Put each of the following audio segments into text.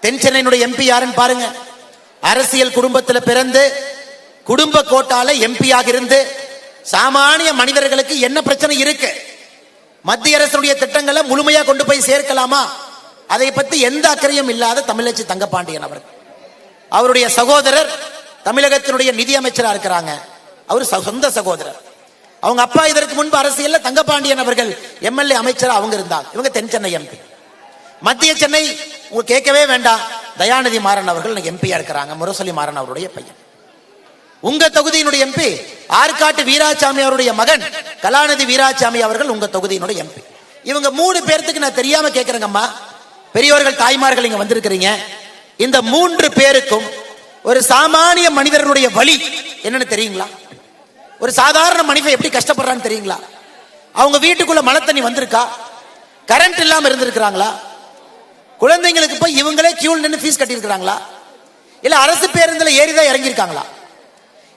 தென் சென்னையினுடைய MP யாருன்னு பாருங்க. அரசியல் குடும்பத்தில் பிறந்து குடும்ப கோட்டால எம்பியாக இருந்து சாமானிய மனிதர்களுக்கு என்ன பிரச்சனை இருக்கு? மத்திய அரசுடைய திட்டங்களை முழுமையா கொண்டு போய் சேர்க்கலாமா? அதை பத்தி எந்த அக்கறையும் இல்லாத தமிழச்சி தங்கப்பாண்டியன் அவர் அவருடைய சகோதரர் தமிழகத்தினுடைய நிதியமைச்சராக இருக்கிறாங்க. அவர் ச- சொந்த சகோதரர். அவங்க அப்பா இதற்கு முன்பு அரசியல்ல தங்கப்பாண்டியன் அவர்கள் எம்எல்ஏ அமைச்சராக அவங்க இருந்தாங்க. இவங்க தென் சென்னை எம்பி மத்திய சென்னை உங்க கேட்கவே வேண்டாம். தயாநிதி மாறன் அவர்கள் எம்பியா இருக்கிறாங்க. முரசொலி மாறன் அவருடைய பையன். உங்க தொகுதியினுடைய எம்பி ஆற்காட்டு வீராசாமி அவருடைய மகன் கலாநிதி வீராசாமி அவர்கள் உங்க தொகுதியினுடைய எம்பி இவங்க மூணு பேர்த்துக்கு நான் தெரியாம கேட்கிறேங்கம்மா பெரியவர்கள் தாய்மார்கள் இங்க வந்திருக்கிறீங்க. இந்த மூன்று பேருக்கும் ஒரு சாமானிய மனிதர்களுடைய வழி என்னன்னு தெரியுங்களா? ஒரு சாதாரண மனிதன் எப்படி கஷ்டப்படுறான்னு தெரியுங்களா? அவங்க வீட்டுக்குள்ள மழை தண்ணி வந்திருக்கா? கரண்ட் இல்லாம இருந்திருக்கிறாங்களா? குழந்தைங்களுக்கு போய் இவங்களே கியூல் நின்று ஃபீஸ் கட்டியிருக்கிறாங்களா? இல்ல அரசு பேருந்துல ஏறிதான் இறங்கியிருக்காங்களா?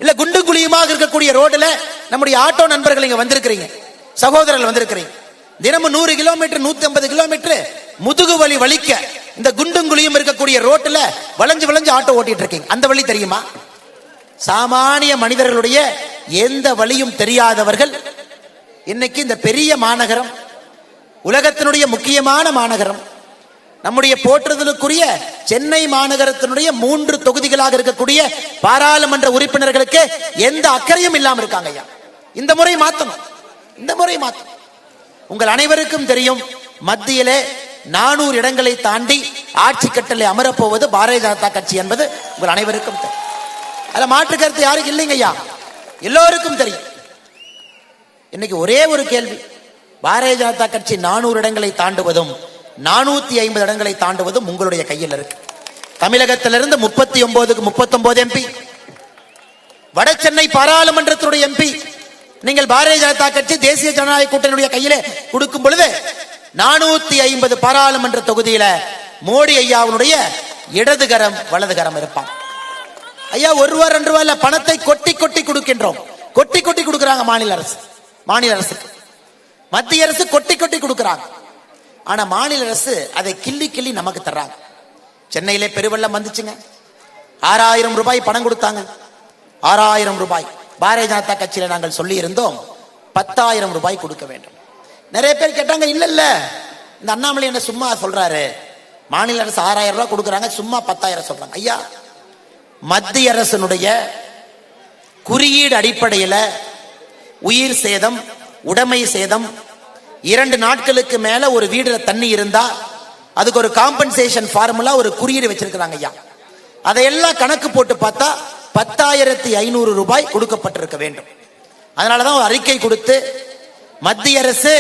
இல்ல குண்டு குழியுமாக இருக்கக்கூடிய ரோடுல நம்முடைய ஆட்டோ நண்பர்கள் இங்க வந்திருக்கிறீங்க. சகோதரர்கள் வந்திருக்கிறீங்க. தினமும் நூறு கிலோமீட்டர் நூத்தி ஐம்பது கிலோமீட்டர் முதுகு வலி வலிக்க இந்த குண்டும் குழியும் இருக்கக்கூடிய ரோட்டுல வளைஞ்சு வளைஞ்சு ஆட்டோ ஓட்டிட்டு இருக்கீங்க அந்த வழி தெரியுமா? சாமானிய மனிதர்களுடைய எந்த வழியும் தெரியாதவர்கள் இன்னைக்கு இந்த பெரிய மாநகரம் உலகத்தினுடைய முக்கியமான மாநகரம் நம்முடைய போற்றுதலுக்குரிய சென்னை மாநகரத்தினுடைய மூன்று தொகுதிகளாக இருக்கக்கூடிய பாராளுமன்ற உறுப்பினர்களுக்கு எந்த அக்கறையும் இல்லாம இருக்காங்க ஐயா. இந்த முறை மாத்தணும். இந்த முறை மாத்தணும். உங்கள் அனைவருக்கும் தெரியும் மத்தியிலே நானூறு இடங்களை தாண்டி ஆட்சி கட்டளை அமரப்போவது பாரதிய ஜனதா கட்சி என்பது உங்கள் அனைவருக்கும் தெரியும். அதுல மாற்று கருத்து யாருக்கு இல்லைங்க ஐயா? எல்லோருக்கும் தெரியும். இன்னைக்கு ஒரே ஒரு கேள்வி. பாரதிய ஜனதா கட்சி நானூறு இடங்களை தாண்டுவதும் நானூத்தி ஐம்பது இடங்களை தாண்டுவதும் உங்களுடைய கையில் இருக்கு. தமிழகத்திலிருந்து முப்பத்தி ஒன்பதுக்கு முப்பத்தி ஒன்பது எம்பி வட சென்னை பாராளுமன்றத்தினுடைய எம்பி நீங்கள் பாரதிய ஜனதா கட்சி தேசிய ஜனநாயக கூட்டணியுடைய கையிலே கொடுக்கும் பொழுது நானூத்தி ஐம்பது பாராளுமன்ற தொகுதியில மோடி ஐயாவுடைய இடதுகரம் வலதுகரம் இருப்பான். ஐயா ஒரு ரூபா ரெண்டு ரூபா இல்ல பணத்தை கொட்டி கொட்டி கொடுக்கின்றோம். கொட்டி கொட்டி கொடுக்கிறாங்க மாநில அரசு. மாநில அரசு மத்திய அரசு கொட்டி கொட்டி கொடுக்கிறாங்க. ஆனா மாநில அரசு அதை கிள்ளி கிள்ளி நமக்கு தர்றாங்க. சென்னையிலே பெருவெள்ளம் வந்துச்சுங்க. ஆறாயிரம் ரூபாய் பணம் கொடுத்தாங்க. ஆறாயிரம் ரூபாய். பாரதிய ஜனதா கட்சியில நாங்கள் சொல்லி இருந்தோம் பத்தாயிரம் ரூபாய் கொடுக்க வேண்டும். நிறைய பேர் கேட்டாங்க இல்ல இல்ல. இந்த அண்ணாமலை என்ன சும்மா சொல்றாரு? மாநில அரசு ஆறாயிரம் ரூபாய் கொடுக்குறாங்க சும்மா பத்தாயிரம் சொல்றாங்க. ஐயா மத்திய அரசனுடைய குறியீடு அடிப்படையில் உயிர் சேதம் உடைமை சேதம் இரண்டு நாட்களுக்கு மேல ஒரு வீடுல தண்ணி இருந்தா அதுக்கு ஒரு காம்பன்சேஷன் ஃபார்முலா ஒரு குறியீடு வச்சிருக்கிறாங்க ஐயா. அதையெல்லாம் கணக்கு போட்டு பார்த்தா பத்தாயிரத்தி ஐநூறு ரூபாய் கொடுக்கப்பட்டிருக்க வேண்டும். அதனாலதான் அறிக்கை கொடுத்து மத்திய அரசு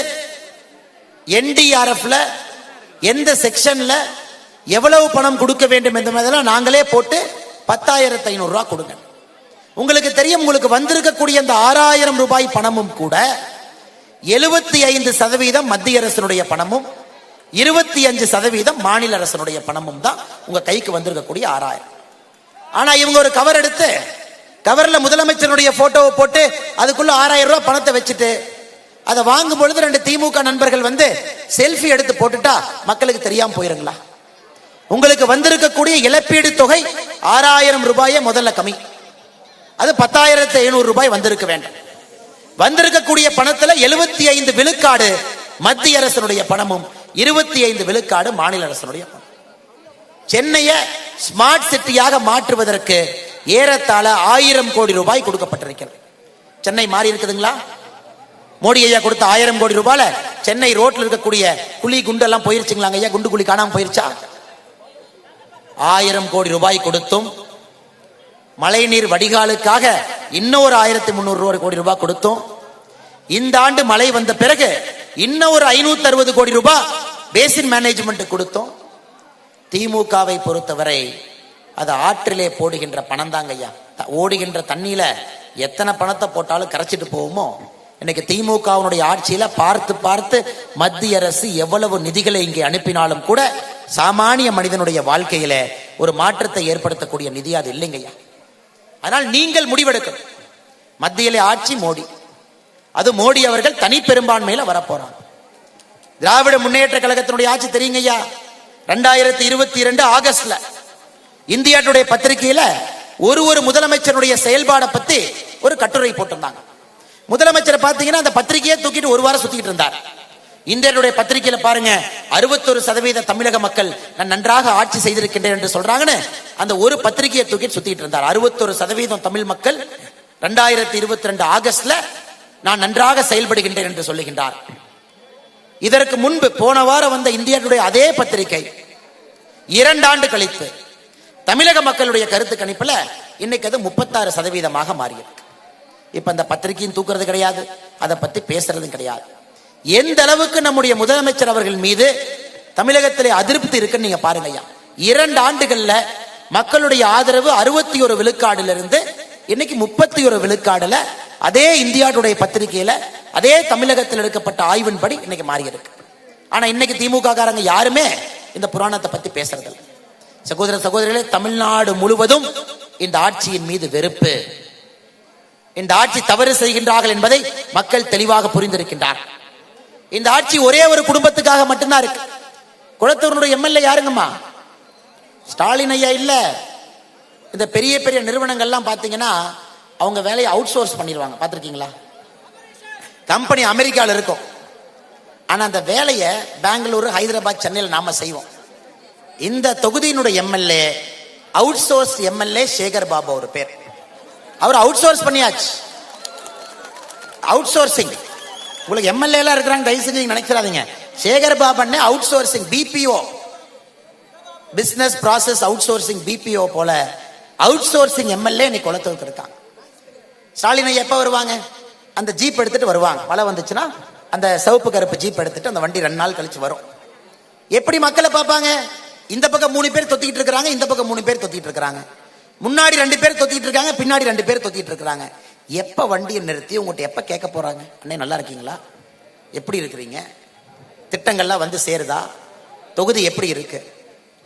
என்டிஆர்எஃப்ல எந்த செக்ஷன்ல எவ்வளவு பணம் கொடுக்க வேண்டும் என்பதெல்லாம் நாங்களே போட்டு பத்தாயிரத்தி ஐநூறு ரூபாய் கொடுங்க. உங்களுக்கு தெரியும் உங்களுக்கு வந்திருக்கக்கூடிய அந்த ஆறாயிரம் ரூபாய் பணமும் கூட எழுபத்தி ஐந்து சதவீதம் மத்திய அரசினுடைய பணமும் இருபத்தி அஞ்சு சதவீதம் மாநில அரசினுடைய பணமும் தான் உங்க கைக்கு வந்திருக்கக்கூடிய ஆறாயிரம். ஆனா இவங்க ஒரு கவர் எடுத்து கவர்ல முதலமைச்சருடைய போட்டோவை போட்டு அதுக்குள்ள ஆறாயிரம் ரூபாய் பணத்தை வச்சுட்டு அதை வாங்கும் பொழுது ரெண்டு திமுக நண்பர்கள் வந்து செல்ஃபி எடுத்து போட்டுட்டா மக்களுக்கு தெரியாம போயிருங்களா? உங்களுக்கு வந்திருக்கக்கூடிய இழப்பீடு தொகை ஆறாயிரம் ரூபாயே முதல்ல கம்மி. அது பத்தாயிரத்து ஐநூறு ரூபாய் வந்திருக்க வேண்டும். வந்திருக்கக்கூடிய பணத்துல எழுபத்தி ஐந்து விழுக்காடு மத்திய அரசனுடைய பணமும் இருபத்தி ஐந்து விழுக்காடு மாநில அரசனுடைய பணம். சென்னையை ஸ்மார்ட் சிட்டியாக மாற்றுவதற்கு ஏறத்தாழ ஆயிரம் கோடி ரூபாய் கொடுக்கப்பட்டிருக்கிறது. சென்னை மாறி இருக்குதுங்களா? மோடி ஐயா கொடுத்த ஆயிரம் கோடி ரூபாயில சென்னை ரோட்ல இருக்கக்கூடிய குழி குண்டெல்லாம் போயிருச்சுங்களாங்க ஐயா? குண்டு குழி காணாம போயிருச்சா? ஆயிரம் கோடி ரூபாய் கொடுத்தும் மழைநீர் வடிகாலுக்காக இன்னொரு ஆயிரத்தி முன்னூறு கோடி ரூபாய் கொடுத்தோம் இந்த ஆண்டு மழை வந்த பிறகு இன்னும் ஒரு ஐநூத்தி அறுபது கோடி ரூபாய் பேசின் மேனேஜ்மெண்ட் கொடுத்தோம். திமுகவை பொறுத்தவரை அது ஆற்றிலே போடுகின்ற பணம் தாங்க ஐயா ஓடுகின்ற தண்ணியில எத்தனை பணத்தை போட்டாலும் கரைச்சிட்டு போகுமோ? இன்னைக்கு திமுகவினுடைய ஆட்சியில பார்த்து பார்த்து மத்திய அரசு எவ்வளவு நிதிகளை இங்கே அனுப்பினாலும் கூட சாமானிய மனிதனுடைய வாழ்க்கையில ஒரு மாற்றத்தை ஏற்படுத்தக்கூடிய நிதி அது இல்லைங்கய்யா அதனால் நீங்கள் முடிவெடுக்கணும். மத்தியிலே ஆட்சி மோடி. அது மோடி அவர்கள் தனி பெரும்பான்மையில வரப்போறாங்க. திராவிட முன்னேற்ற கழகத்தினுடைய ஆட்சி தெரியுங்கய்யா? ரெண்டாயிரத்தி இருபத்தி இரண்டு ஆகஸ்ட்ல இந்தியா பத்திரிகையில ஒரு ஒரு முதலமைச்சருடைய செயல்பாடை பத்தி ஒரு கட்டுரை போட்டிருந்தாங்க. முதலமைச்சரை பாத்தீங்கன்னா அந்த பத்திரிகையை தூக்கிட்டு ஒரு வாரம் சுத்திட்டு இருந்தார். இந்தியனுடைய பத்திரிகையில பாருங்க அறுபத்தொரு சதவீத தமிழக மக்கள் நான் நன்றாக ஆட்சி செய்திருக்கின்றேன் என்று சொல்றாங்கன்னு அந்த ஒரு பத்திரிகையை தூக்கிட்டு சுத்திட்டு இருந்தார். அறுபத்தொரு சதவீதம் தமிழ் மக்கள் ரெண்டாயிரத்தி இருபத்தி ரெண்டு ஆகஸ்ட்ல நான் நன்றாக செயல்படுகின்றேன் என்று சொல்லுகின்றார். இதற்கு முன்பு போன வாரம் வந்த இந்தியனுடைய அதே பத்திரிகை இரண்டாண்டு கழித்து தமிழக மக்களுடைய கருத்து கணிப்புல இன்னைக்கு அது முப்பத்தாறு சதவீதமாக மாறியிருக்கு. இப்ப அந்த பத்திரிகையும் தூக்குறது கிடையாது அதை பத்தி பேசுறதும் கிடையாது. எந்த அளவுக்கு நம்முடைய முதலமைச்சர் அவர்கள் மீது தமிழகத்திலே அதிருப்தி இருக்குன்னு நீங்க பாருங்கையா இரண்டு ஆண்டுகள்ல மக்களுடைய ஆதரவு அறுபத்தி ஒரு விழுக்காடுல இருந்து இன்னைக்கு முப்பத்தி ஒரு விழுக்காடுல அதே இந்தியாவுடைய பத்திரிகையில அதே தமிழகத்தில் எடுக்கப்பட்ட ஆய்வின்படி இன்னைக்கு மாறி இருக்கு ஆனா இன்னைக்கு திமுக காரங்க யாருமே இந்த புராணத்தை பத்தி பேசுறதில்ல. சகோதர சகோதரிகளே தமிழ்நாடு முழுவதும் இந்த ஆட்சியின் மீது வெறுப்பு. இந்த ஆட்சி தவறு செய்கின்றார்கள் என்பதை மக்கள் தெளிவாக புரிந்திருக்கின்றார். இந்த ஆட்சி ஒரே ஒரு குடும்பத்துக்காக மட்டும்தான் இருக்கு. குளத்தூருடைய எம்எல்ஏ யாருங்கம்மா? ஸ்டாலின் ஐயா இல்ல. இந்த பெரிய பெரிய நிறுவனங்கள்லாம் பாத்தீங்கன்னா அவங்க வேலையை அவுட் சோர்ஸ் பண்ணிடுவாங்க. பார்த்திருக்கீங்களா? கம்பெனி அமெரிக்காவில் இருக்கும். ஆனா அந்த வேலையை பெங்களூரு ஹைதராபாத் சென்னையில் நாம செய்வோம். இந்த தொகுதியினுடைய MLA outsource MLA Sekar Babu ஒரு பேர். அவர் அவுட் சோர்ஸ் பண்ணியாச்சு. அவுட் சோர்சிங் உங்களுக்கு எம்எல்ஏ எல்லாம் இருக்கிறாங்க தயவு செஞ்சு நினைச்சிடாதீங்க. Sekar பாபண்ணே outsourcing BPO business process outsourcing BPO போல அவுட் சோர்சிங் எம்எல்ஏ இன்னைக்கு குளத்துக்கு இருக்காங்க. ஸ்டாலினை எப்போ வருவாங்க? அந்த ஜீப் எடுத்துட்டு வருவாங்க. மழை வந்துச்சுன்னா அந்த சிவப்பு கருப்பு ஜீப் எடுத்துட்டு அந்த வண்டி ரெண்டு நாள் கழிச்சு வரும். எப்படி மக்களை பார்ப்பாங்க? இந்த பக்கம் மூணு பேர் தொத்திக்கிட்டு இருக்கிறாங்க இந்த பக்கம் மூணு பேர் தொத்திட்டு இருக்கிறாங்க. முன்னாடி ரெண்டு பேர் தொத்திட்டு இருக்காங்க பின்னாடி ரெண்டு பேர் தொத்திட்டு இருக்கிறாங்க. எப்ப வண்டியை நிறுத்தி உங்கள்கிட்ட எப்ப கேட்க போறாங்க? அண்ணே நல்லா இருக்கீங்களா? எப்படி இருக்கிறீங்க? திட்டங்கள்லாம் வந்து சேருதா? தொகுதி எப்படி இருக்கு?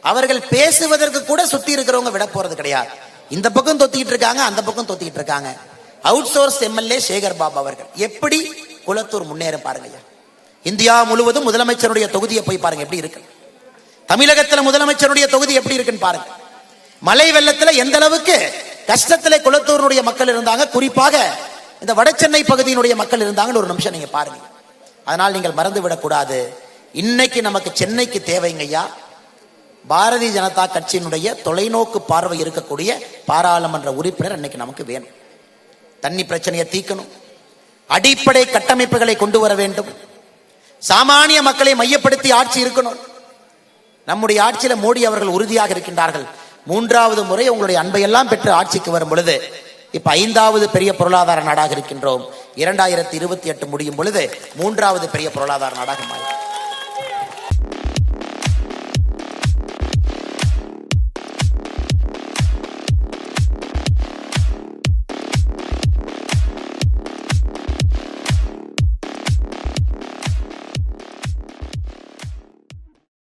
அவர்கள் பேசுவதற்கு கூட சுத்தி இருக்கிறவங்க விட போறது கிடையாது. இந்த பக்கம் தொத்திக்கிட்டு இருக்காங்க அந்த பக்கம் தொத்திக்கிட்டு இருக்காங்க. Outsource MLA Sekar Babu அவர்கள். எப்படி குளத்தூர் முன்னேற பாருங்க ஐயா. இந்தியா முழுவதும் முதலமைச்சருடைய தொகுதியை போய் பாருங்க எப்படி இருக்கு. தமிழகத்தில் முதலமைச்சருடைய தொகுதி எப்படி இருக்குன்னு பாருங்க. மழை வெள்ளத்தில் எந்த அளவுக்கு கஷ்டத்தில் குளத்தூருடைய மக்கள் இருந்தாங்க குறிப்பாக இந்த வட சென்னை பகுதியினுடைய மக்கள் இருந்தாங்கன்னு ஒரு நிமிஷம் நீங்க பாருங்க. அதனால் நீங்கள் மறந்து விடக்கூடாது. இன்னைக்கு நமக்கு சென்னைக்கு தேவைங்க ஐயா. பாரதிய ஜனதா கட்சியினுடைய தொலைநோக்கு பார்வை இருக்கக்கூடிய பாராளுமன்ற உறுப்பினர் இன்னைக்கு நமக்கு வேணும். தண்ணி பிரச்சனையை தீக்கணும் அடிப்படை கட்டமைப்புகளை கொண்டு வர வேண்டும். சாமானிய மக்களை மையப்படுத்தி ஆட்சி இருக்கணும். நம்முடைய ஆட்சியில மோடி அவர்கள் உறுதியாக இருக்கின்றார்கள். மூன்றாவது முறை உங்களுடைய அன்பையெல்லாம் பெற்று ஆட்சிக்கு வரும் பொழுது இப்ப ஐந்தாவது பெரிய பொருளாதார நாடாக இருக்கின்றோம். இரண்டாயிரத்தி இருபத்தி எட்டு முடியும் பொழுது மூன்றாவது பெரிய பொருளாதார நாடாக மாறும்.